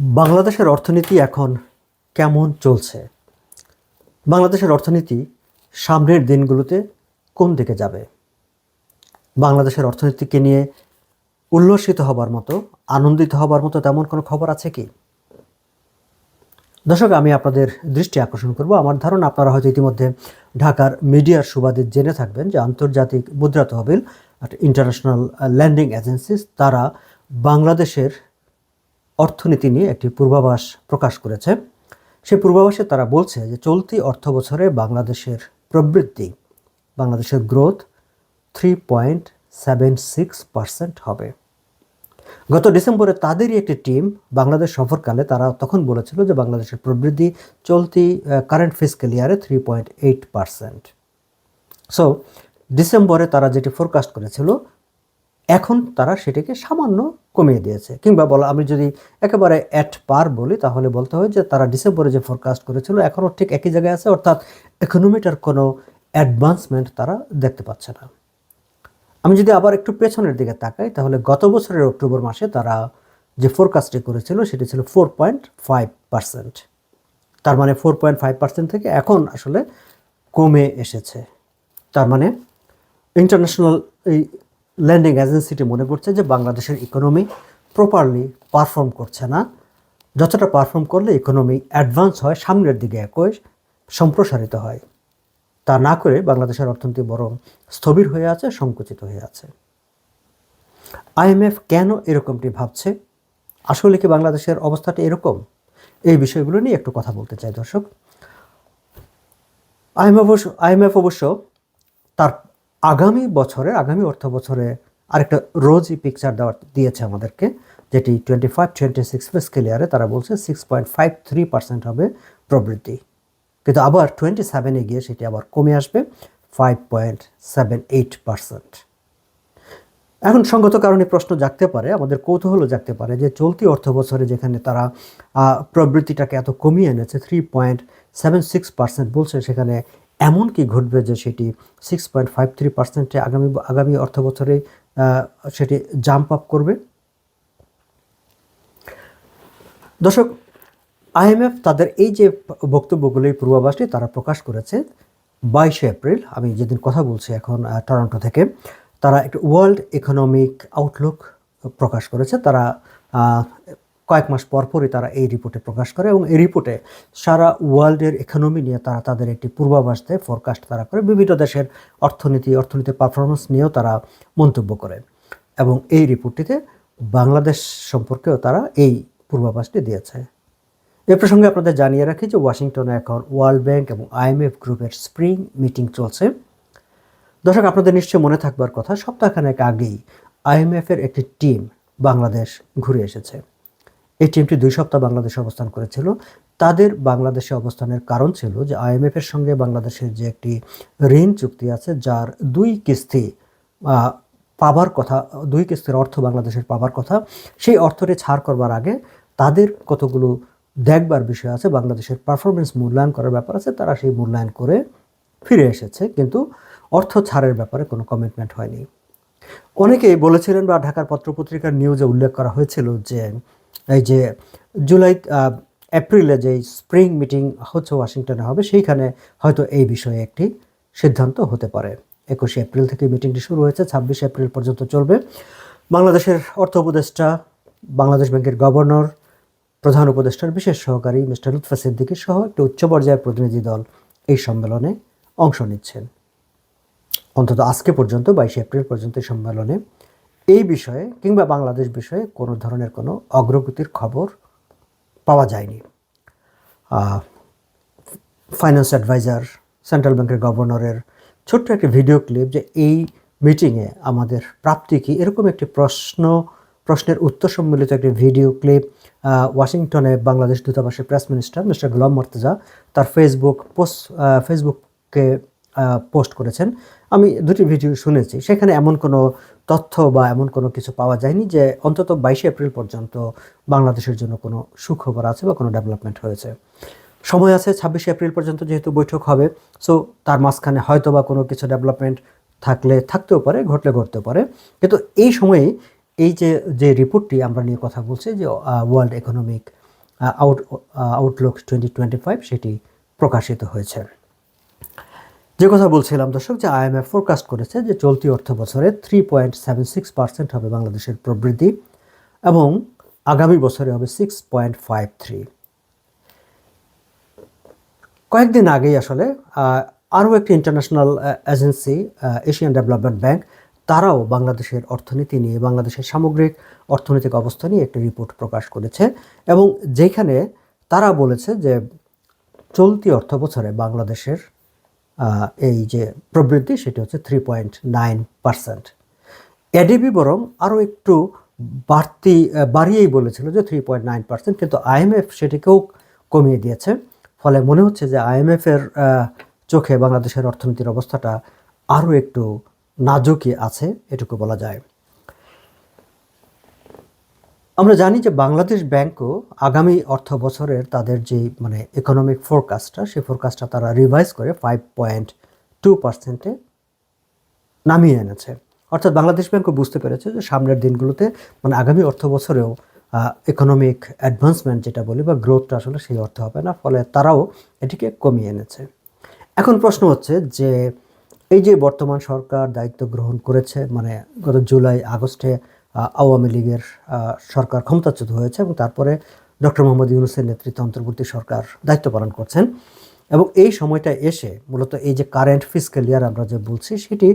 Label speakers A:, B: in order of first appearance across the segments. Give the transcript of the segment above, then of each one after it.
A: বাংলাদেশের অর্থনীতি এখন কেমন চলছে? বাংলাদেশের অর্থনীতি সামনের দিনগুলোতে কোন দিকে যাবে? বাংলাদেশের অর্থনীতিকে নিয়ে উল্লসিত হবার মতো, আনন্দিত হবার মতো তেমন কোনো খবর আছে কি? দর্শক, আমি আপনাদের দৃষ্টি আকর্ষণ করব। আমার ধারণা, আপনারা হয়তো ইতিমধ্যে ঢাকার মিডিয়ার সুবাদে জেনে থাকবেন যে আন্তর্জাতিক মুদ্রা তহবিল ইন্টারন্যাশনাল ল্যান্ডিং এজেন্সিস তারা বাংলাদেশের অর্থনীতি নিয়ে একটি পূর্বাভাস প্রকাশ করেছে। সেই পূর্বাভাসে তারা বলছে যে চলতি অর্থ বছরে বাংলাদেশের প্রবৃদ্ধি, বাংলাদেশের growth three point seven six percent হবে। গত ডিসেম্বরে তাদেরই একটি টিম বাংলাদেশ সফরকালে তারা তখন বলেছিল যে বাংলাদেশের প্রবৃদ্ধি চলতি কারেন্ট ফিসক্যাল ইয়ারে three point eight percent so ডিসেম্বরে তারা যেটি ফোরকাস্ট করেছিল এখন তারা সেটিকে সামান্য কমিয়ে দিয়েছে। কিংবা বলা, আমি যদি একেবারে অ্যাট পার বলি, তাহলে বলতে হয় যে তারা ডিসেম্বরে যে ফোরকাস্ট করেছিল, এখনও ঠিক একই জায়গায় আছে, অর্থাৎ ইকোনমিটার কোনো অ্যাডভান্সমেন্ট তারা দেখতে পাচ্ছে না। আমি যদি আবার একটু পেছনের দিকে তাকাই, তাহলে গত বছরের অক্টোবর মাসে তারা যে ফোরকাস্টটি করেছিল, সেটি ছিল ফোর পয়েন্ট ফাইভ পার্সেন্ট তার মানে ফোর পয়েন্ট ফাইভ পার্সেন্ট থেকে এখন আসলে কমে এসেছে। তার মানে ইন্টারন্যাশনাল এই ল্যান্ডিং এজেন্সিটি মনে করছে যে বাংলাদেশের ইকোনমি প্রপারলি পারফর্ম করছে না। যতটা পারফর্ম করলে ইকোনমি অ্যাডভান্স হয়, সামনের দিকে একই সম্প্রসারিত হয়। তা না করে বাংলাদেশের অর্থনীতি বরং স্থবির হয়ে আছে, সংকুচিত হয়ে আছে। আইএমএফ কেন এরকমটি ভাবছে? আসলে কি বাংলাদেশের অবস্থাটা এরকম? এই বিষয়গুলো নিয়ে একটু কথা বলতে চাই দর্শক। আইএমএফ আইএমএফ অবশ্য তার আগামী বছরে আগামী অর্থ বছরে আরেকটা রোজই পিকচার দেওয়ার, দিয়েছে আমাদেরকে, যেটি twenty five twenty six fiscal ইয়ারে তারা বলছে six point five three percent হবে প্রবৃদ্ধি। কিন্তু আবার টোয়েন্টি সেভেনে গিয়ে সেটি আবার কমে আসবে five point seven eight percent এখন সঙ্গত কারণে প্রশ্ন জাগতে পারে, আমাদের কৌতূহলও জাগতে পারে যে চলতি অর্থ বছরে যেখানে তারা প্রবৃত্তিটাকে এত কমিয়ে এনেছে three point seven six percent বলছে, সেখানে এমন কি ঘটবে যে সেটি সিক্স পয়েন্ট ফাইভ থ্রি পার্সেন্টে আগামী আগামী অর্থ বছরে সেটি জাম্প আপ করবে? দর্শক আইএমএফ তাদের এই যে বক্তব্যগুলো এই পূর্বাভাসটি তারা প্রকাশ করেছে বাইশে এপ্রিল, আমি যেদিন কথা বলছি এখন টরন্টো থেকে, তারা একটা ওয়ার্ল্ড ইকোনমিক আউটলুক প্রকাশ করেছে। তারা কয়েক মাস পরপরই তারা এই রিপোর্টে প্রকাশ করে এবং এই রিপোর্টে সারা ওয়ার্ল্ডের ইকোনমি নিয়ে তারা তাদের একটি পূর্বাভাস দেয় ফরকাস্ট তারা করে, বিভিন্ন দেশের অর্থনীতি, অর্থনীতির পারফরমেন্স নিয়েও তারা মন্তব্য করে এবং এই রিপোর্টটিতে বাংলাদেশ সম্পর্কেও তারা এই পূর্বাভাসটি দিয়েছে। এ প্রসঙ্গে আপনাদের জানিয়ে রাখি যে ওয়াশিংটনে এখন ওয়ার্ল্ড ব্যাংক এবং আইএমএফ গ্রুপের স্প্রিং মিটিং চলছে। দর্শক, আপনাদের নিশ্চয়ই মনে থাকবার কথা, সপ্তাহখানেক আগেই আইএমএফের একটি টিম বাংলাদেশ ঘুরে এসেছে। এই টিমটি দুই সপ্তাহ বাংলাদেশে অবস্থান করেছিল। তাদের বাংলাদেশে অবস্থানের কারণ ছিল যে আইএমএফের সঙ্গে বাংলাদেশের যে একটি ঋণ চুক্তি আছে, যার দুই কিস্তি পাবার কথা, দুই কিস্তির অর্থ বাংলাদেশের পাবার কথা, সেই অর্থটি ছাড় করবার আগে তাদের কতগুলো দেখবার বিষয় আছে, বাংলাদেশের পারফরমেন্স মূল্যায়ন করার ব্যাপার আছে, তারা সেই মূল্যায়ন করে ফিরে এসেছে, কিন্তু অর্থ ছাড়ের ব্যাপারে কোনো কমিটমেন্ট হয়নি। অনেকেই বলেছিলেন বা ঢাকার পত্রপত্রিকার নিউজে উল্লেখ করা হয়েছিল যে এই যে জুলাই এপ্রিলে যে স্প্রিং মিটিং হচ্ছে ওয়াশিংটনে হবে, সেইখানে হয়তো এই বিষয়ে একটি সিদ্ধান্ত হতে পারে। একুশে এপ্রিল থেকে মিটিংটি শুরু হয়েছে, ছাব্বিশে এপ্রিল পর্যন্ত চলবে। বাংলাদেশের অর্থ উপদেষ্টা, বাংলাদেশ ব্যাংকের গভর্নর, প্রধান উপদেষ্টার বিশেষ সহকারী মিস্টার লুৎফা সিদ্দিকী সহ একটি উচ্চ পর্যায়ের প্রতিনিধি দল এই সম্মেলনে অংশ নিচ্ছেন। অন্তত আজকে পর্যন্ত, বাইশে এপ্রিল পর্যন্ত এই সম্মেলনে এই বিষয়ে কিংবা বাংলাদেশ বিষয়ে কোনো ধরনের কোনো অগ্রগতির খবর পাওয়া যায়নি। ফাইন্যান্স অ্যাডভাইজার সেন্ট্রাল ব্যাংকের গভর্নরের ছোট্ট একটি ভিডিও ক্লিপ যে এই মিটিংয়ে আমাদের প্রাপ্তি কী? এরকম একটি প্রশ্ন, প্রশ্নের উত্তর সম্মিলিত একটি ভিডিও ক্লিপ ওয়াশিংটনে বাংলাদেশ দূতাবাসের press minister mister Golam Murtaza তার ফেসবুক পোস্ট ফেসবুককে পোস্ট করেছেন। আমি দুটি ভিডিও শুনেছি। সেখানে এমন কোনো তথ্য বা এমন কোনো কিছু পাওয়া যায়নি যে অন্তত বাইশে এপ্রিল পর্যন্ত বাংলাদেশের জন্য কোনো সুখবর আছে বা কোনো ডেভেলপমেন্ট হয়েছে। সময় আছে ছাব্বিশে এপ্রিল পর্যন্ত যেহেতু বৈঠক হবে সো তার মাঝখানে হয়তো বা কোনো কিছু ডেভেলপমেন্ট থাকলে থাকতেও পারে, ঘটলে ঘটতেও পারে। কিন্তু এই সময়ে এই যে যে রিপোর্টটি আমরা নিয়ে কথা বলছি যে world economic out outlook twenty twenty five সেটি প্রকাশিত হয়েছে। যে কথা বলছিলাম, দর্শক, যে আইএমএফ ফোরকাস্ট করেছে যে চলতি অর্থ বছরে three point seven six percent হবে বাংলাদেশের প্রবৃদ্ধি এবং আগামী বছরে হবে সিক্স পয়েন্ট ফাইভ থ্রি কয়েকদিন আগেই আসলে আরও একটি international agency Asian development bank তারাও বাংলাদেশের অর্থনীতি নিয়ে, বাংলাদেশের সামগ্রিক অর্থনৈতিক অবস্থা নিয়ে একটি রিপোর্ট প্রকাশ করেছে এবং যেখানে তারা বলেছে যে চলতি অর্থ বছরে বাংলাদেশের এই যে প্রবৃদ্ধি, সেটি হচ্ছে three point nine percent ADB বরং আরও একটু বাড়তি বাড়িয়েই বলেছিল যে থ্রি পয়েন্ট নাইন পার্সেন্ট কিন্তু আইএমএফ সেটিকেও কমিয়ে দিয়েছে। ফলে মনে হচ্ছে যে আইএমএফের চোখে বাংলাদেশের অর্থনীতির অবস্থাটা আরও একটু নাজুকই আছে, এটুকু বলা যায়। আমরা জানি যে বাংলাদেশ ব্যাংকও আগামী অর্থ বছরের তাদের যে মানে ইকোনমিক ফোরকাস্টটা সেই ফোরকাস্টটা তারা রিভাইজ করে ফাইভ পয়েন্ট টু পার্সেন্টে নামিয়ে এনেছে। অর্থাৎ বাংলাদেশ ব্যাংকও বুঝতে পেরেছে যে সামনের দিনগুলোতে মানে আগামী অর্থ বছরেও ইকোনমিক অ্যাডভান্সমেন্ট যেটা বলি বা গ্রোথটা আসলে সেই অর্থে হবে না, ফলে তারাও এটিকে কমিয়ে এনেছে। এখন প্রশ্ন হচ্ছে যে, এই যে বর্তমান সরকার দায়িত্ব গ্রহণ করেছে মানে গত জুলাই, আগস্টে আওয়ামী লীগের সরকার ক্ষমতাচ্যুত হয়েছে এবং তারপরে ডক্টর মোহাম্মদ ইউনুসের নেতৃত্বে অন্তর্বর্তী সরকার দায়িত্ব পালন করছেন। এবং এই সময়টা এসে মূলত এই যে কারেন্ট ফিসক্যাল ইয়ার আমরা যে বলছি, সেটি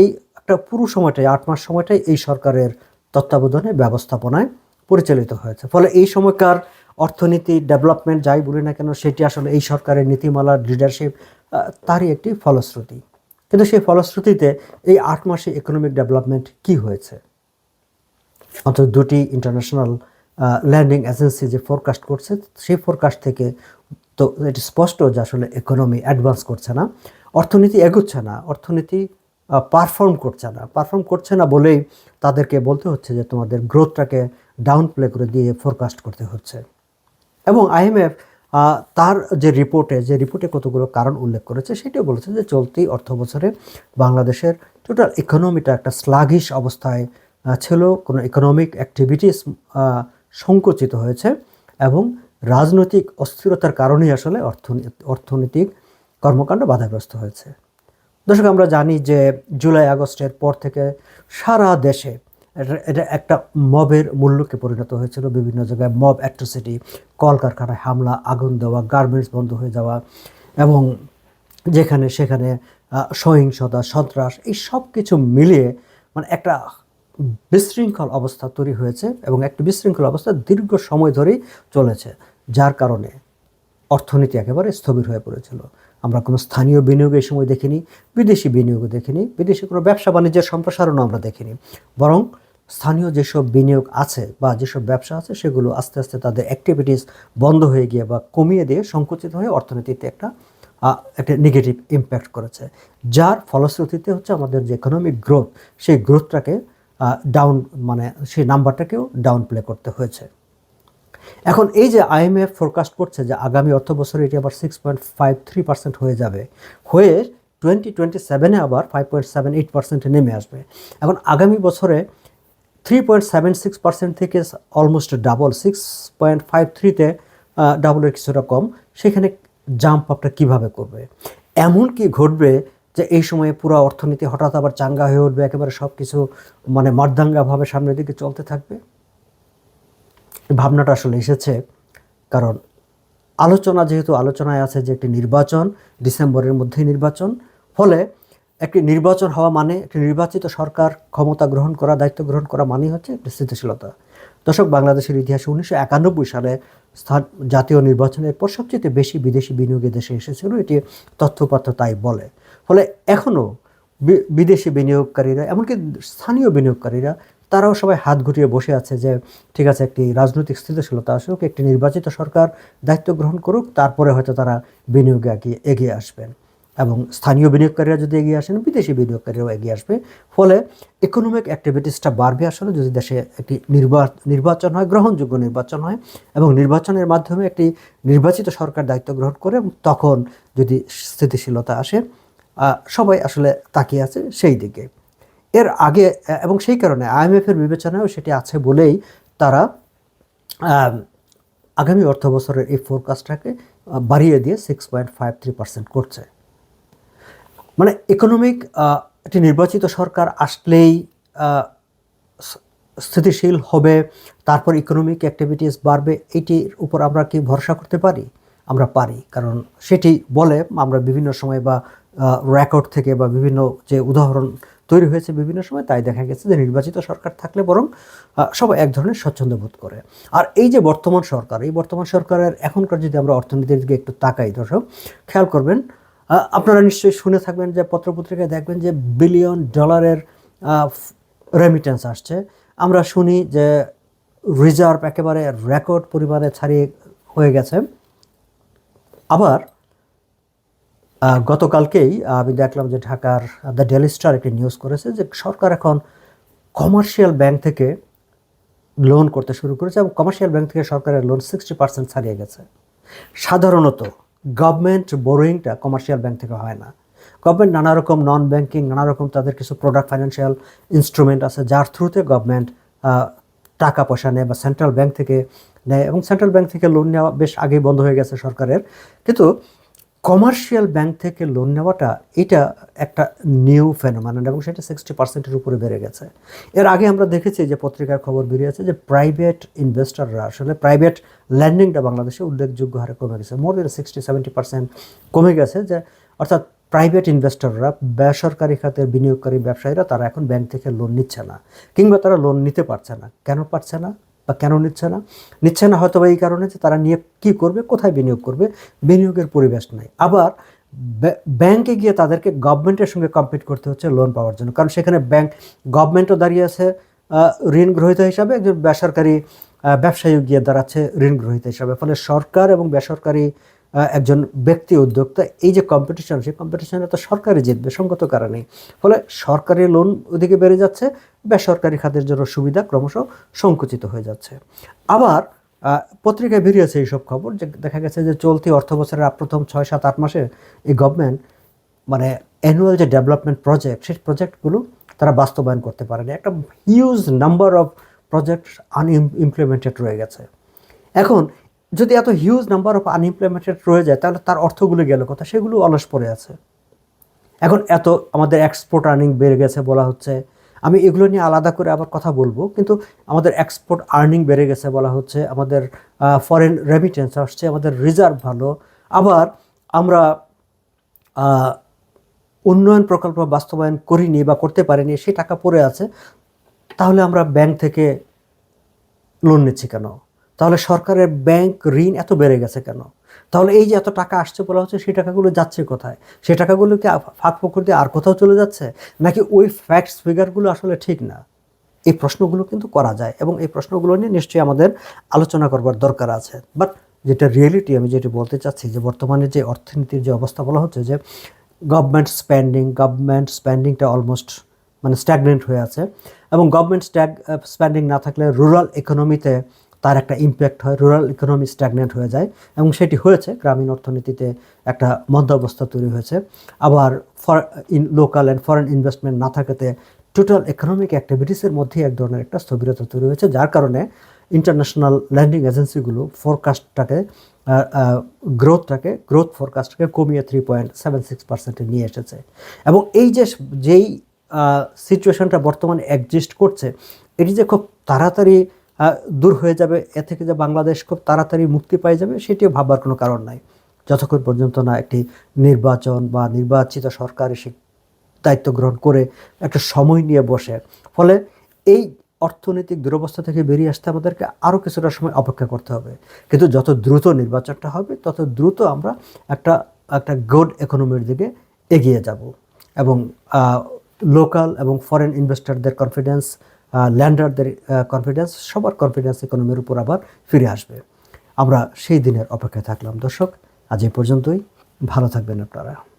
A: এই একটা পুরো সময়টাই, আট মাস সময়টাই এই সরকারের তত্ত্বাবধানে, ব্যবস্থাপনায় পরিচালিত হয়েছে। ফলে এই সময়কার অর্থনীতি ডেভেলপমেন্ট যাই বলি না কেন, সেটি আসলে এই সরকারের নীতিমালার লিডারশিপ তারই একটি ফলশ্রুতি। কিন্তু সেই ফলশ্রুতিতে এই আট মাসে ইকোনমিক ডেভেলপমেন্ট কি হয়েছে? অন্তত দুটি ইন্টারন্যাশনাল ল্যান্ডিং এজেন্সি যে ফোরকাস্ট করছে, সেই ফোরকাস্ট থেকে তো এটি স্পষ্ট যে আসলে ইকোনমি অ্যাডভান্স করছে না, অর্থনীতি এগোচ্ছে না, অর্থনীতি পারফর্ম করছে না। পারফর্ম করছে না বলেই তাদেরকে বলতে হচ্ছে যে তোমাদের গ্রোথটাকে ডাউন প্লে করে দিয়ে ফোরকাস্ট করতে হচ্ছে। এবং আইএমএফ তার যে রিপোর্টে যে রিপোর্টে কতগুলো কারণ উল্লেখ করেছে, সেটাও বলেছে যে চলতি অর্থ বছরে বাংলাদেশের টোটাল ইকোনমিটা একটা স্লাগিশ অবস্থায় ছিল কোনো ইকোনমিক অ্যাক্টিভিটিস সংকুচিত হয়েছে এবং রাজনৈতিক অস্থিরতার কারণেই আসলে অর্থনী- অর্থনৈতিক কর্মকাণ্ড বাধাগ্রস্ত হয়েছে। দর্শক, আমরা জানি যে জুলাই, আগস্টের পর থেকে সারা দেশে এটা একটা মবের মূল্যকে পরিণত হয়েছিল। বিভিন্ন জায়গায় মব অ্যাট্রোসিটি কলকারখানায় হামলা, আগুন দেওয়া, গার্মেন্টস বন্ধ হয়ে যাওয়া এবং যেখানে সেখানে সহিংসতা, সন্ত্রাস, এই সব কিছু মিলিয়ে মানে একটা বিশৃঙ্খল অবস্থা তৈরি হয়েছে এবং একটি বিশৃঙ্খল অবস্থা দীর্ঘ সময় ধরেই চলেছে, যার কারণে অর্থনীতি একেবারে স্থবির হয়ে পড়েছিল। আমরা কোনো স্থানীয় বিনিয়োগ এই সময় দেখিনি, বিদেশি বিনিয়োগও দেখিনি, বিদেশি কোনো ব্যবসা বাণিজ্যের সম্প্রসারণও আমরা দেখিনি। বরং স্থানীয় যেসব বিনিয়োগ আছে বা যেসব ব্যবসা আছে, সেগুলো আস্তে আস্তে তাদের অ্যাক্টিভিটিস বন্ধ হয়ে গিয়ে বা কমিয়ে দিয়ে সংকুচিত হয়ে অর্থনীতিতে একটা একটা নেগেটিভ ইম্প্যাক্ট করেছে। যার ফলশ্রুতিতে হচ্ছে আমাদের যে ইকোনমিক গ্রোথ সেই গ্রোথটাকে ডাউন মানে সেই নাম্বারটাকেও ডাউন প্লে করতে হয়েছে। এখন এই যে আইএমএফ ফোরকাস্ট করছে যে আগামী অর্থ বছরে এটি আবার six point five three percent হয়ে যাবে, হয়ে টোয়েন্টি টোয়েন্টি সেভেনে আবার ফাইভ পয়েন্ট সেভেন এইট পার্সেন্টে নেমে আসবে। এখন আগামী বছরে three point seven six percent থেকে almost double six point five থ্রিতে ডাবলের কিছুটা কম। সেখানে জাম্প আপটা কীভাবে করবে? এমন কি ঘটবে যে এই সময়ে পুরো অর্থনীতি হঠাৎ আবার চাঙ্গা হয়ে উঠবে, একেবারে সব কিছু মানে মর্দাঙ্গাভাবে সামনের দিকে চলতে থাকবে? ভাবনাটা আসলে এসেছে কারণ আলোচনা যেহেতু আলোচনায় আছে যে একটি নির্বাচন, ডিসেম্বরের মধ্যেই নির্বাচন, ফলে একটি নির্বাচন হওয়া মানে একটি নির্বাচিত সরকার ক্ষমতা গ্রহণ করা, দায়িত্ব গ্রহণ করা মানে হচ্ছে একটি স্থিতিশীলতা। দর্শক, বাংলাদেশের ইতিহাসে উনিশশো একানব্বই সালে স্থান, জাতীয় নির্বাচনের পর সবচেয়ে বেশি বিদেশি বিনিয়োগে দেশে এসেছিল, এটি তথ্যপত্র তাই বলে। ফলে এখনও বিদেশি বিনিয়োগকারীরা, এমনকি স্থানীয় বিনিয়োগকারীরা, তারাও সবাই হাত গুটিয়ে বসে আছে যে, ঠিক আছে, একটি রাজনৈতিক স্থিতিশীলতা আসুক, একটি নির্বাচিত সরকার দায়িত্ব গ্রহণ করুক, তারপরে হয়তো তারা বিনিয়োগে এগিয়ে এগিয়ে আসবেন। এবং স্থানীয় বিনিয়োগকারীরা যদি এগিয়ে আসেন, বিদেশি বিনিয়োগকারীরাও এগিয়ে আসবে। ফলে ইকোনমিক অ্যাক্টিভিটিসটা বাড়বে আসলে যদি দেশে একটি নির্বা, নির্বাচন হয়, গ্রহণযোগ্য নির্বাচন হয়, এবং নির্বাচনের মাধ্যমে একটি নির্বাচিত সরকার দায়িত্ব গ্রহণ করে তখন যদি স্থিতিশীলতা আসে সবাই আসলে তাকিয়ে আছে সেই দিকে। এর আগে এবং সেই কারণে আইএমএফের বিবেচনায়ও সেটি আছে বলেই তারা আগামী অর্থ বছরের এই ফোরকাস্টটাকে বাড়িয়ে দিয়ে six point five three percent করছে। মানে ইকোনমিক একটি নির্বাচিত সরকার আসলেই স্থিতিশীল হবে, তারপর ইকোনমিক অ্যাক্টিভিটিস বাড়বে, এটির উপর আমরা কি ভরসা করতে পারি? আমরা পারি, কারণ সেটি বলে আমরা বিভিন্ন সময় বা রেকর্ড থেকে বা বিভিন্ন যে উদাহরণ তৈরি হয়েছে বিভিন্ন সময়, তাই দেখা গেছে যে নির্বাচিত সরকার থাকলে বরং সবাই এক ধরনের স্বচ্ছন্দ বোধ করে। আর এই যে বর্তমান সরকার, এই বর্তমান সরকারের এখনকার যদি আমরা অর্থনীতির দিকে একটু তাকাই, দর্শক, খেয়াল করবেন আপনারা নিশ্চয়ই শুনে থাকবেন যে পত্রপত্রিকায় দেখবেন যে বিলিয়ন ডলারের রেমিটেন্স আসছে। আমরা শুনি যে রিজার্ভ একেবারে রেকর্ড পরিমাণে ছাড়িয়ে হয়ে গেছে। আবার গতকালকেই আমি দেখলাম যে ঢাকার দ্য ডেলি স্টার একটি নিউজ করেছে যে সরকার এখন কমার্শিয়াল ব্যাংক থেকে লোন করতে শুরু করেছে এবং কমার্শিয়াল ব্যাংক থেকে সরকারের লোন সিক্সটি পার্সেন্ট ছাড়িয়ে গেছে। সাধারণত গভর্নমেন্ট বোরোয়িংটা কমার্শিয়াল ব্যাংক থেকে হয় না। গভর্নমেন্ট নানা রকম নন ব্যাংকিং নানা রকম তাদের কিছু প্রোডাক্ট ফাইন্যান্সিয়াল ইনস্ট্রুমেন্ট আছে, যার থ্রুতে গভর্নমেন্ট টাকা পয়সা নেয় বা সেন্ট্রাল ব্যাংক থেকে নেয় এবং সেন্ট্রাল ব্যাংক থেকে লোন নেওয়া বেশ আগেই বন্ধ হয়ে গেছে সরকারের। কিন্তু কমার্শিয়াল ব্যাংক থেকে লোন নেওয়াটা এটা একটা নিউ ফেনোমেনন এবং সেটা সিক্সটি পার্সেন্টের উপরে বেড়ে গেছে। এর আগে আমরা দেখেছি যে পত্রিকার খবর বেরিয়েছে যে প্রাইভেট ইনভেস্টররা আসলে প্রাইভেট ল্যান্ডিংটা বাংলাদেশে উল্লেখযোগ্য হারে কমে গেছে। More than sixty, seventy percent কমে গেছে যে অর্থাৎ প্রাইভেট ইনভেস্টররা, বেসরকারি খাতের বিনিয়োগকারী ব্যবসায়ীরা তারা এখন ব্যাংক থেকে লোন নিচ্ছে না কিংবা তারা লোন নিতে পারছে না। কেন পারছে না? বা কেন নিচ্ছে না? নিচ্ছে না হয়তো এই কারণে যে তারা নিয়ে কী করবে? কোথায় বিনিয়োগ করবে? বিনিয়োগের পরিবেশ নাই। আবার ব্য- ব্যাংকে গিয়ে তাদেরকে গভর্নমেন্টের সঙ্গে কম্পিট করতে হচ্ছে লোন পাওয়ার জন্য। কারণ সেখানে ব্যাংক গভর্নমেন্টও দাঁড়িয়ে আছে ঋণ গ্রহীতা হিসাবে। একজন বেসরকারি ব্যবসায়ী গিয়ে দাঁড়াচ্ছে ঋণ গ্রহীতা হিসাবে। ফলে সরকার এবং বেসরকারি একজন ব্যক্তি উদ্যোক্তা, এই যে কম্পিটিশন সেই কম্পিটিশনে তো সরকারই জিতবে সঙ্গত কারণেই ফলে সরকারি লোন ওদিকে বেড়ে যাচ্ছে, বেসরকারি খাতের জন্য সুবিধা ক্রমশ সংকুচিত হয়ে যাচ্ছে। আবার পত্রিকায় বেরিয়েছে এইসব খবর যে দেখা গেছে যে চলতি অর্থ বছরের প্রথম ছয় সাত আট মাসে এই গভর্নমেন্ট মানে অ্যানুয়াল যে ডেভেলপমেন্ট প্রজেক্ট সেই প্রজেক্টগুলো তারা বাস্তবায়ন করতে পারেনি। একটা huge number of project unimplemented রয়ে গেছে। এখন যদি এত হিউজ নাম্বার অফ আনইমপ্লিমেন্টেড রয়ে যায়, তাহলে তার অর্থগুলো গেল কথা সেগুলো অলস পড়ে আছে। এখন এত আমাদের এক্সপোর্ট আর্নিং বেড়ে গেছে বলা হচ্ছে। আমি এগুলো নিয়ে আলাদা করে আবার কথা বলব, কিন্তু আমাদের এক্সপোর্ট আর্নিং বেড়ে গেছে বলা হচ্ছে। আমাদের ফরেন রেমিটেন্স আসছে, আমাদের রিজার্ভ ভালো। আবার আমরা উন্নয়ন প্রকল্প বাস্তবায়ন করিনি বা করতে পারিনি সেই টাকা পড়ে আছে। তাহলে আমরা ব্যাংক থেকে লোন নিচ্ছি কেন? তাহলে সরকারের ব্যাংক ঋণ এত বেড়ে গেছে কেন? তাহলে এই যে এত টাকা আসছে বলা হচ্ছে, সেই টাকাগুলো যাচ্ছে কোথায়? সেই টাকাগুলো কি ফাঁক ফোকর দিয়ে আর কোথাও চলে যাচ্ছে? নাকি ওই ফ্যাক্টস ফিগারগুলো আসলে ঠিক না? এই প্রশ্নগুলো কিন্তু করা যায় এবং এই প্রশ্নগুলো নিয়ে নিশ্চয়ই আমাদের আলোচনা করবার দরকার আছে। বাট যেটা রিয়েলিটি আমি যেটা বলতে চাচ্ছি, যে বর্তমানে যে অর্থনীতির যে অবস্থা বলা হচ্ছে, যে গভর্নমেন্ট স্পেন্ডিং গভর্নমেন্ট স্পেন্ডিংটা অলমোস্ট মানে স্ট্যাগনেন্ট হয়ে আছে এবং গভর্নমেন্ট স্ট্যাগ স্পেন্ডিং না থাকলে রুরাল ইকোনমিতে তার একটা ইম্প্যাক্ট হয় রুরাল ইকোনমি স্ট্যাগনেন্ট হয়ে যায় এবং সেটি হয়েছে, গ্রামীণ অর্থনীতিতে একটা মন্দা অবস্থা তৈরি হয়েছে। আবার foreign local and foreign investment না থাকাতে টোটাল ইকোনমিক অ্যাক্টিভিটিসের মধ্যে এক ধরনের একটা স্থবিরতা তৈরি হয়েছে, যার কারণে ইন্টারন্যাশনাল ল্যান্ডিং এজেন্সিগুলো ফোরকাস্টটাকে গ্রোথটাকে গ্রোথ ফোরকাস্টটাকে কমিয়ে থ্রি পয়েন্ট সেভেন সিক্স পার্সেন্টে নিয়ে এসেছে। এবং এই যে যেই সিচুয়েশনটা বর্তমানে এক্সিস্ট করছে, এটি যে খুব তাড়াতাড়ি দূর হয়ে যাবে, এ থেকে যে বাংলাদেশ খুব তাড়াতাড়ি মুক্তি পাই যাবে, সেটিও ভাববার কোনো কারণ নাই। যতক্ষণ পর্যন্ত না একটি নির্বাচন বা নির্বাচিত সরকার এসে দায়িত্ব গ্রহণ করে একটা সময় নিয়ে বসে। ফলে এই অর্থনৈতিক দুরবস্থা থেকে বেরিয়ে আসতে আমাদেরকে আরও কিছুটা সময় অপেক্ষা করতে হবে। কিন্তু যত দ্রুত নির্বাচনটা হবে, তত দ্রুত আমরা একটা একটা গুড ইকোনমির দিকে এগিয়ে যাব। এবং লোকাল এবং ফরেন ইনভেস্টরদের কনফিডেন্স ল্যান্ডারদের কনফিডেন্স সবার কনফিডেন্স ইকোনমির উপর আবার ফিরে আসবে। আমরা সেই দিনের অপেক্ষায় থাকলাম। দর্শক, আজ এই পর্যন্তই। ভালো থাকবেন আপনারা।